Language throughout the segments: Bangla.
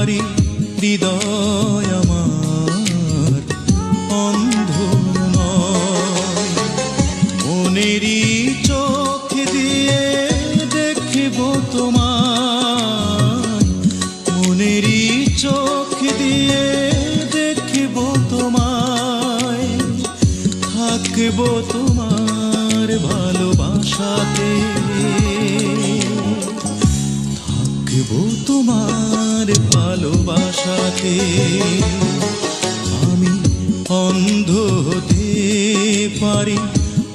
পারি হৃদয় আমার অন্ধ মনেরই চোখ দিয়ে দেখব তোমার মনেরই চোখ দিয়ে দেখব তোমায়। থাকব তোমার ভালোবাসাতে। ভালোবাসাতে আমি অন্ধ হতে পারি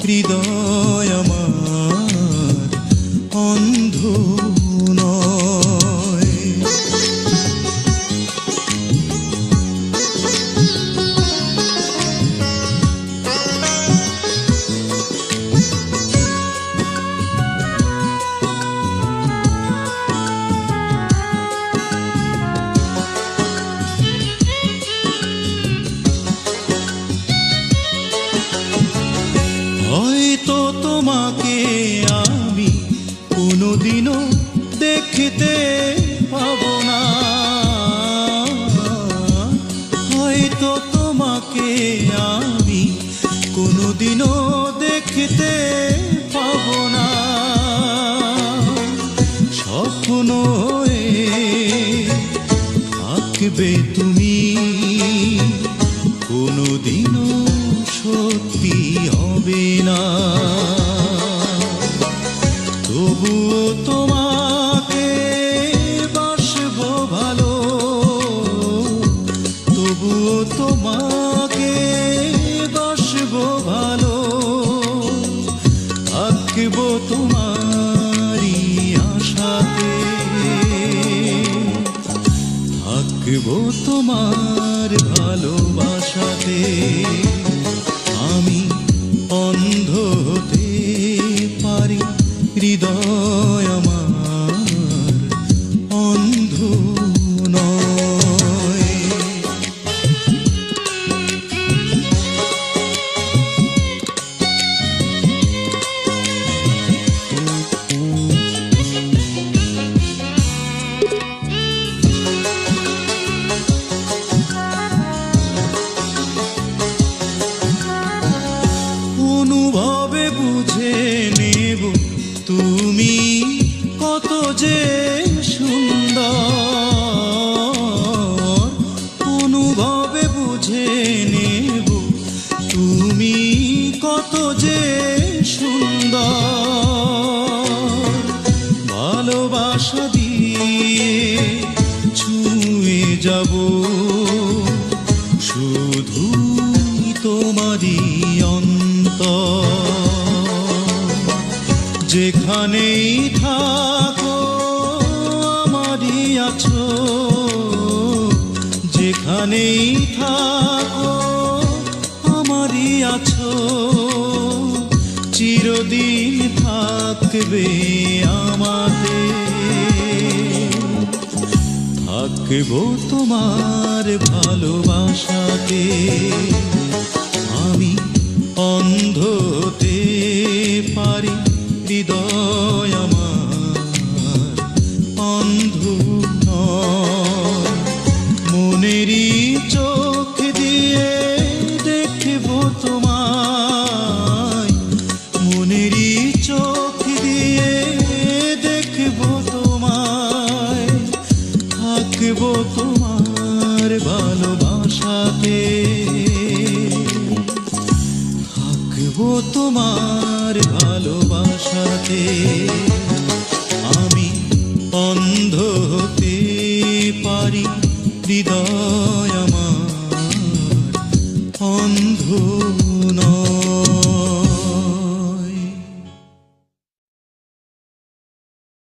হৃদয় আমার অন্ধ হয়তো তোমাকে আমি কোনোদিনও দেখতে পাবো না। হয়তো তোমাকে আমি কোনোদিনও দেখতে পাবো না। স্বপ্ন হয়ে থাকবে তুমি কোনোদিনও সত্যি। না। তবুও তোমাকে বাসবো ভালো। তবুও তোমাকে বাসবো ভালো। থাকব তোমারই আশাতে। থাকব তোমার ভালোবাসাতে। আমি হতে পারি হৃদয় আমার যে সুন্দর, অনুভবে বুঝে নেব তুমি কত যে সুন্দর। ভালোবাসা দিয়ে ছুঁয়ে যাব, শুধুই তোমারই অন্তর। যেখানেই থাকো আছো, যেখানেই থাকো, আমারই আছো। চিরদিন থাকবে আমাদের। থাকব তোমার ভালোবাসাতে, আমি অন্ধতে পারি হৃদয়। থাকব তোমার ভালোবাসাতে। থাকব তোমার ভালোবাসাতে। আমি অন্ধ হতে পারি হৃদয় আমার অন্ধ